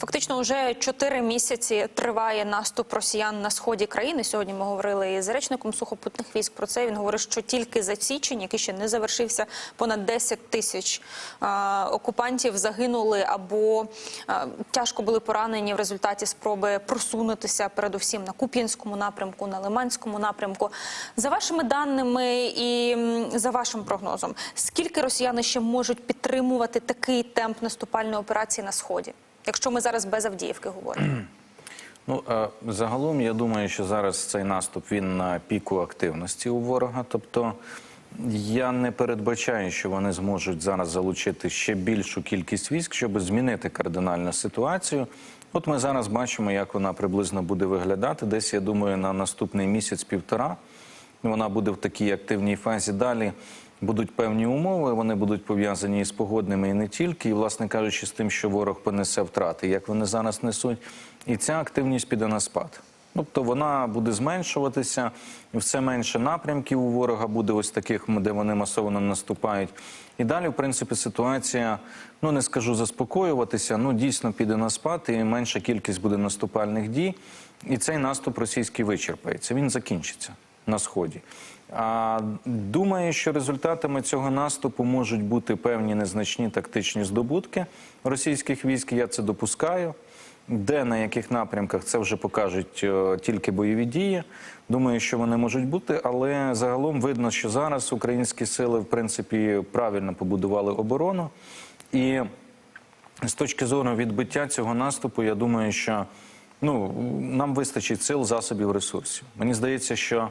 Фактично, вже чотири місяці триває наступ росіян на сході країни. Сьогодні ми говорили із речником сухопутних військ про це. Він говорить, що тільки за січень, який ще не завершився, понад 10 тисяч е, окупантів загинули або е, тяжко були поранені в результаті спроби просунутися, передусім на Куп'янському напрямку, на Лиманському напрямку. За вашими даними і за вашим прогнозом, скільки росіяни ще можуть підтримувати такий темп наступальної операції на сході? Якщо ми зараз без Авдіївки говоримо, Ну загалом я думаю, що зараз цей наступ він на піку активності у ворога. Тобто я не передбачаю, що вони зможуть зараз залучити ще більшу кількість військ, щоб змінити кардинальну ситуацію. От ми зараз бачимо, як вона приблизно буде виглядати. Десь я думаю, на наступний місяць-півтора вона буде в такій активній фазі. Далі будуть певні умови, вони будуть пов'язані з погодними і не тільки, і, власне кажучи, з тим, що ворог понесе втрати, як вони зараз несуть. І ця активність піде на спад. Тобто вона буде зменшуватися, все менше напрямків у ворога буде ось таких, де вони масово наступають. І далі, в принципі, ситуація, ну не скажу заспокоюватися, ну дійсно піде на спад, і менша кількість буде наступальних дій. І цей наступ російський вичерпається. Він закінчиться на сході. Думаю, що результатами цього наступу можуть бути певні незначні тактичні здобутки російських військ. Я це допускаю. Де на яких напрямках це вже покажуть е, тільки бойові дії. Думаю, що вони можуть бути, але загалом видно, що зараз українські сили в принципі правильно побудували оборону. І з точки зору відбиття цього наступу, я думаю, що ну, нам вистачить сил, засобів, ресурсів. Мені здається, що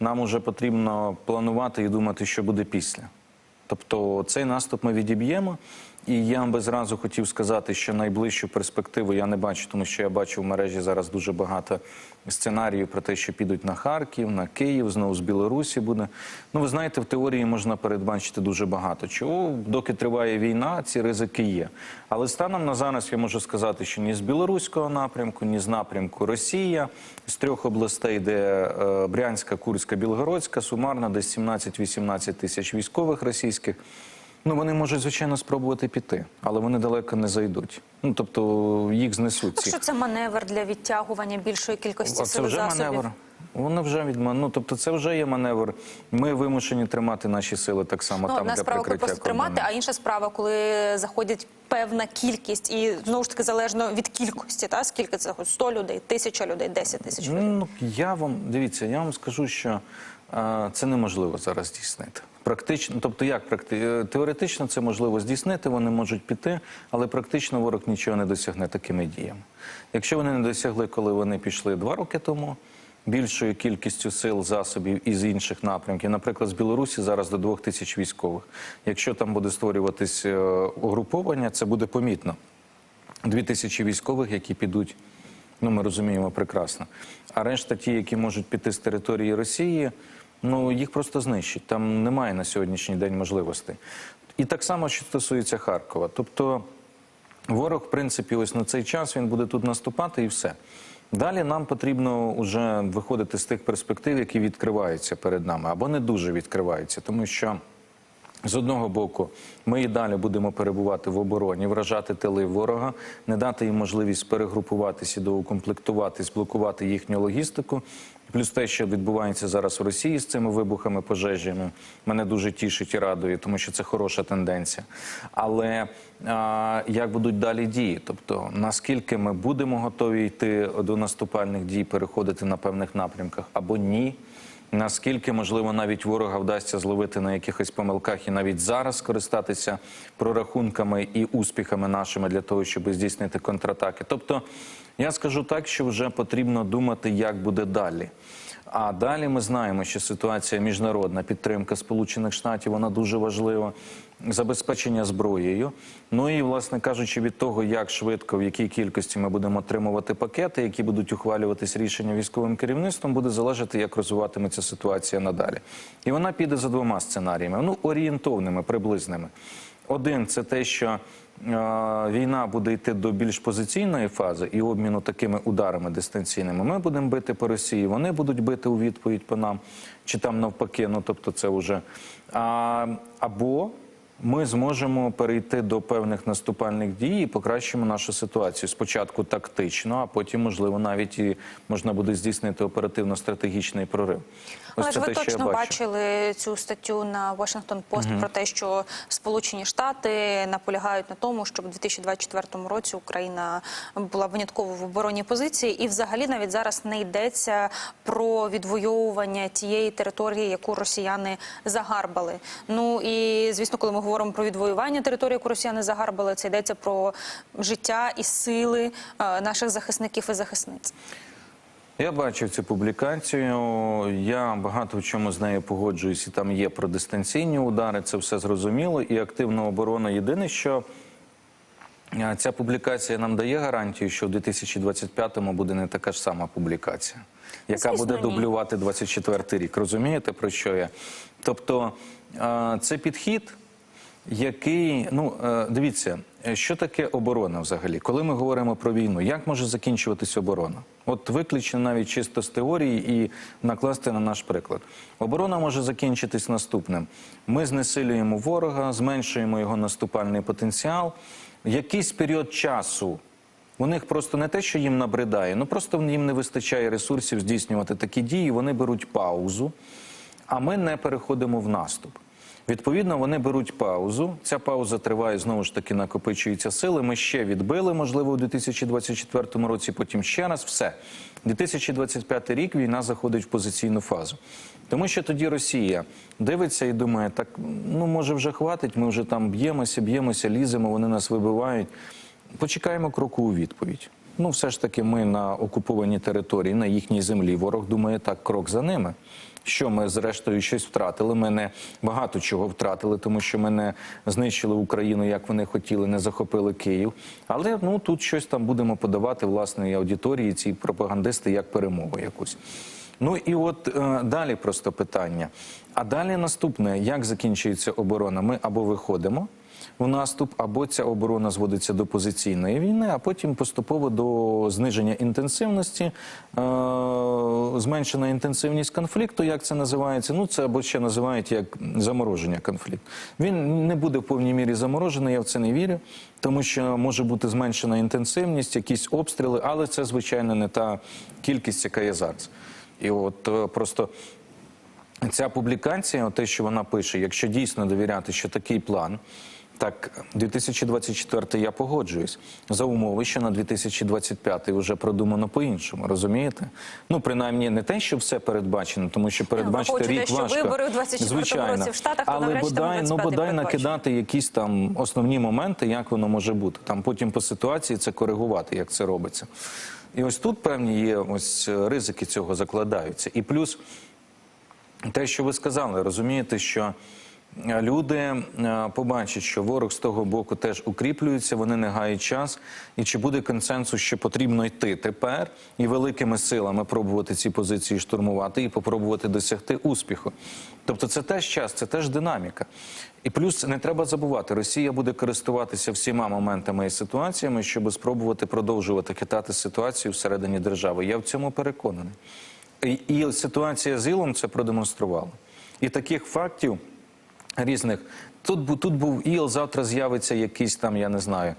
нам вже потрібно планувати і думати, що буде після. Тобто цей наступ ми відіб'ємо. І я би зразу хотів сказати, що найближчу перспективу я не бачу, тому що я бачу в мережі зараз дуже багато сценаріїв про те, що підуть на Харків, на Київ, знову з Білорусі буде. Ну, ви знаєте, в теорії можна передбачити дуже багато. Чого, доки триває війна, ці ризики є. Але станом на зараз я можу сказати, що ні з білоруського напрямку, ні з напрямку Росія, з трьох областей, де е, Брянська, Курська, Білгородська, сумарно десь 17-18 тисяч військових російських. Ну, вони можуть, звичайно, спробувати піти, але вони далеко не зайдуть. Ну, тобто їх знесуть. ці. що це маневр для відтягування більшої кількості А це сили вже засобів? маневр. Воно вже від ну, тобто це вже є маневр. Ми вимушені тримати наші сили так само Ну, там одна для справа, коли прикриття просто тримати, а інша справа, коли заходять певна кількість, і знову ж таки залежно від кількості, та скільки це 100 людей, 1000 людей, 10 тисяч людей. Ну я вам дивіться, я вам скажу, що е, це неможливо зараз здійснити. Практично, тобто, як практи... е, теоретично це можливо здійснити, вони можуть піти, але практично ворог нічого не досягне такими діями. Якщо вони не досягли, коли вони пішли два роки тому. Більшою кількістю сил, засобів із інших напрямків, наприклад, з Білорусі зараз до двох тисяч військових. Якщо там буде створюватись е, угруповання, це буде помітно. Дві тисячі військових, які підуть, ну ми розуміємо прекрасно. А решта, ті, які можуть піти з території Росії, ну їх просто знищить. Там немає на сьогоднішній день можливостей. І так само, що стосується Харкова. Тобто ворог, в принципі, ось на цей час він буде тут наступати і все. Далі нам потрібно вже виходити з тих перспектив, які відкриваються перед нами, або не дуже відкриваються, тому що. З одного боку, ми і далі будемо перебувати в обороні, вражати тили ворога, не дати їм можливість перегрупуватися, доукомплектуватись, блокувати їхню логістику. Плюс те, що відбувається зараз в Росії з цими вибухами, пожежами, мене дуже тішить і радує, тому що це хороша тенденція. Але а, як будуть далі дії? Тобто, наскільки ми будемо готові йти до наступальних дій, переходити на певних напрямках або ні? Наскільки можливо навіть ворога вдасться зловити на якихось помилках і навіть зараз скористатися прорахунками і успіхами нашими для того, щоб здійснити контратаки. Тобто, я скажу так, що вже потрібно думати, як буде далі. А далі ми знаємо, що ситуація міжнародна підтримка Сполучених Штатів вона дуже важлива. Забезпечення зброєю. Ну і, власне кажучи, від того, як швидко, в якій кількості ми будемо отримувати пакети, які будуть ухвалюватись рішення військовим керівництвом, буде залежати, як розвиватиметься ситуація надалі. І вона піде за двома сценаріями, ну орієнтовними, приблизними. Один це те, що е, війна буде йти до більш позиційної фази і обміну такими ударами дистанційними. Ми будемо бити по Росії, вони будуть бити у відповідь по нам, чи там навпаки. Ну тобто, це вже а, або ми зможемо перейти до певних наступальних дій і покращимо нашу ситуацію. Спочатку тактично, а потім, можливо, навіть і можна буде здійснити оперативно-стратегічний прорив. Але ж ви точно бачу. бачили цю статтю на Washington Post про те, що Сполучені Штати наполягають на тому, щоб у 2024 році Україна була винятково в оборонній позиції, і взагалі навіть зараз не йдеться про відвоювання тієї території, яку росіяни загарбали. Ну і звісно, коли ми говоримо про відвоювання території, яку росіяни загарбали, це йдеться про життя і сили е, наших захисників і захисниць. Я бачив цю публікацію. Я багато в чому з нею погоджуюсь, і там є про дистанційні удари. Це все зрозуміло. І активна оборона. Єдине, що ця публікація нам дає гарантію, що в 2025-му буде не така ж сама публікація, яка Звісно, буде дублювати 24 рік. Розумієте про що я? Тобто це підхід. Який ну е, дивіться, е, що таке оборона взагалі? Коли ми говоримо про війну, як може закінчуватись оборона? От виключно навіть чисто з теорії і накласти на наш приклад. Оборона може закінчитись наступним: ми знесилюємо ворога, зменшуємо його наступальний потенціал. Якийсь період часу у них просто не те, що їм набридає, ну просто їм не вистачає ресурсів здійснювати такі дії. Вони беруть паузу, а ми не переходимо в наступ. Відповідно, вони беруть паузу. Ця пауза триває знову ж таки, накопичуються сили. Ми ще відбили, можливо, у 2024 році. Потім ще раз все. 2025 рік війна заходить в позиційну фазу. Тому що тоді Росія дивиться і думає, так ну може вже хватить. Ми вже там б'ємося, б'ємося, ліземо. Вони нас вибивають. Почекаємо кроку у відповідь. Ну, все ж таки, ми на окупованій території, на їхній землі. Ворог думає так, крок за ними. Що ми зрештою щось втратили? Ми не багато чого втратили, тому що ми не знищили Україну, як вони хотіли, не захопили Київ. Але ну тут щось там будемо подавати власне і аудиторії, ці пропагандисти як перемогу якусь. Ну і от е, далі просто питання. А далі наступне: як закінчується оборона? Ми або виходимо в наступ, або ця оборона зводиться до позиційної війни, а потім поступово до зниження інтенсивності, е, зменшена інтенсивність конфлікту. Як це називається? Ну це або ще називають як замороження конфлікту. Він не буде в повній мірі заморожений, я в це не вірю, тому що може бути зменшена інтенсивність, якісь обстріли, але це звичайно не та кількість, яка є зараз. І от е, просто. Ця публікація, те, що вона пише, якщо дійсно довіряти, що такий план, так 2024 я погоджуюсь за умови, що на 2025 вже продумано по-іншому. Розумієте? Ну принаймні не те, що все передбачено, тому що передбачити враховуючи рік що важко. вибори в 24-му звичайно. році в Штатах, але навряд бодай, ну бодай накидати якісь там основні моменти, як воно може бути. Там потім по ситуації це коригувати, як це робиться. І ось тут певні є ось е, ризики цього закладаються. І плюс те, що ви сказали, розумієте, що люди е, побачать, що ворог з того боку теж укріплюється, вони не гають час. І чи буде консенсус, що потрібно йти тепер і великими силами пробувати ці позиції штурмувати і попробувати досягти успіху? Тобто, це теж час, це теж динаміка. І плюс не треба забувати, Росія буде користуватися всіма моментами і ситуаціями, щоб спробувати продовжувати хитати ситуацію всередині держави. Я в цьому переконаний. І, і ситуація з Ілом це продемонструвала. І таких фактів різних. Тут, тут був ІЛ, завтра з'явиться якийсь там, я не знаю,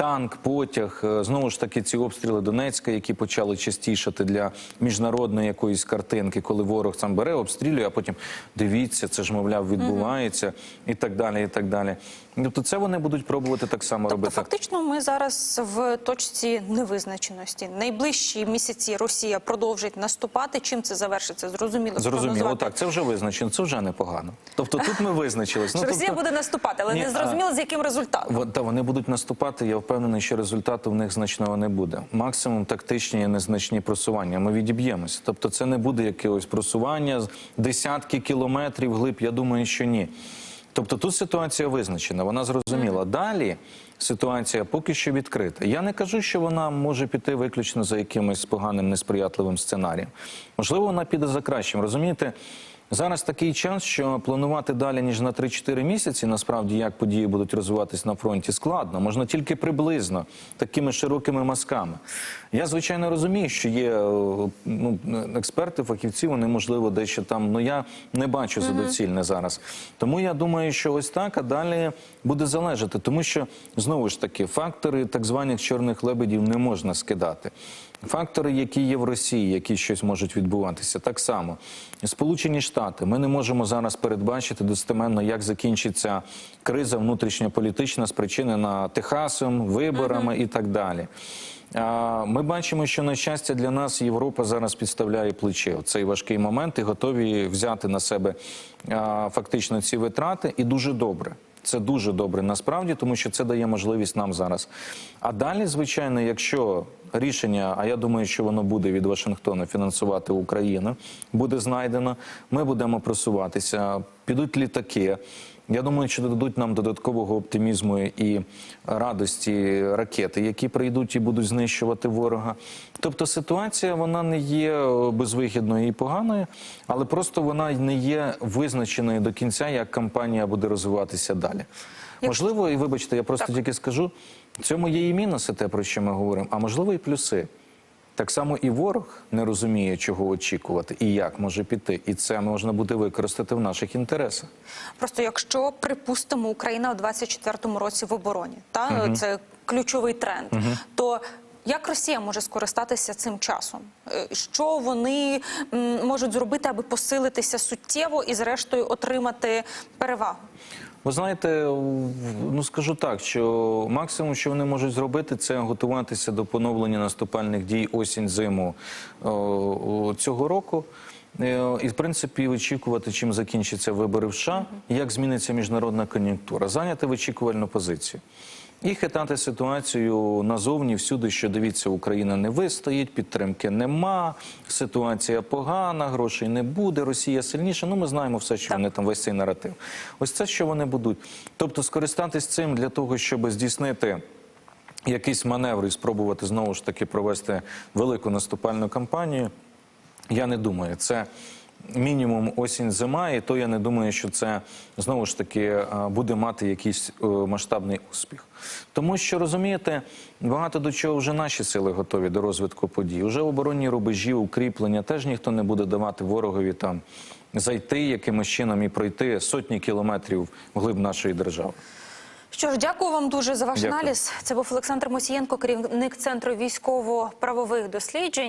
танк, потяг. Е, Знову ж таки, ці обстріли Донецька, які почали частішати для міжнародної якоїсь картинки, коли ворог сам бере, обстрілює, а потім дивіться, це ж, мовляв, відбувається і так далі. і так далі. Тобто це вони будуть пробувати так само Тобто, робити. фактично, ми зараз в точці невизначеності. Найближчі місяці Росія продовжить наступати. Чим це завершиться? Зрозуміло, Зрозуміло, так, це вже визначено, це вже непогано. Тобто тут ми визначились. Що Росія тобто... буде наступати, але Ні, не а- зрозуміло, з яким результатом. Та вони будуть наступати. Я впевнений, що результату в них значного не буде. Максимум тактичні і незначні просування. Ми відіб'ємося. Тобто, це не буде якогось просування з десятки кілометрів глиб. Я думаю, що ні. Тобто тут ситуація визначена, вона зрозуміла. Далі ситуація поки що відкрита. Я не кажу, що вона може піти виключно за якимось поганим несприятливим сценарієм. Можливо, вона піде за кращим. Розумієте, Зараз такий час, що планувати далі ніж на 3-4 місяці, насправді як події будуть розвиватись на фронті, складно. Можна тільки приблизно такими широкими мазками. Я звичайно розумію, що є е, ну, експерти, фахівці, вони можливо дещо там. Ну я не бачу за доцільне зараз. Тому я думаю, що ось так, а далі буде залежати, тому що знову ж таки фактори так званих чорних лебедів не можна скидати. Фактори, які є в Росії, які щось можуть відбуватися, так само. Сполучені Штати. Ми не можемо зараз передбачити достеменно, як закінчиться криза внутрішньополітична, спричинена Техасом, виборами і так далі. Ми бачимо, що на щастя для нас Європа зараз підставляє плече в цей важкий момент і готові взяти на себе фактично ці витрати, і дуже добре. Це дуже добре насправді, тому що це дає можливість нам зараз. А далі, звичайно, якщо рішення, а я думаю, що воно буде від Вашингтона фінансувати Україну, буде знайдено, ми будемо просуватися, підуть літаки. Я думаю, що додадуть нам додаткового оптимізму і радості ракети, які прийдуть і будуть знищувати ворога. Тобто ситуація вона не є е, безвихідною і поганою, але просто вона не є визначеною до кінця, як кампанія буде розвиватися далі. Можливо, і вибачте, я просто Так. тільки скажу: в цьому є і мінуси, те про що ми говоримо, а можливо, і плюси. Так само і ворог не розуміє, чого очікувати і як може піти, і це можна буде використати в наших інтересах. Просто якщо припустимо Україна у 24-му році в обороні, та це ключовий тренд, то як Росія може скористатися цим часом? Е, Що вони можуть зробити, аби посилитися суттєво і, зрештою, отримати перевагу? Ви знаєте, ну скажу так, що максимум, що вони можуть зробити, це готуватися до поновлення наступальних дій осінь-зиму о, о, цього року. Е, І в принципі очікувати, чим закінчаться вибори в США, як зміниться міжнародна кон'юнктура, зайняти вичікувальну позицію. І хитати ситуацію назовні всюди, що дивіться, Україна не вистоїть, підтримки нема, ситуація погана, грошей не буде, Росія сильніша. Ну ми знаємо все, що вони там весь цей наратив. Ось це що вони будуть. Тобто, скористатись цим для того, щоб здійснити. Якийсь маневр і спробувати знову ж таки провести велику наступальну кампанію. Я не думаю, це мінімум осінь-зима, і то я не думаю, що це знову ж таки е, буде мати якийсь е, масштабний успіх. Тому що розумієте, багато до чого вже наші сили готові до розвитку подій. Уже оборонні рубежі, укріплення теж ніхто не буде давати ворогові там зайти якимось чином і пройти сотні кілометрів вглиб нашої держави. Що ж, дякую вам дуже за ваш Дякую. аналіз. Це був Олександр Мосієнко, керівник центру військово-правових досліджень.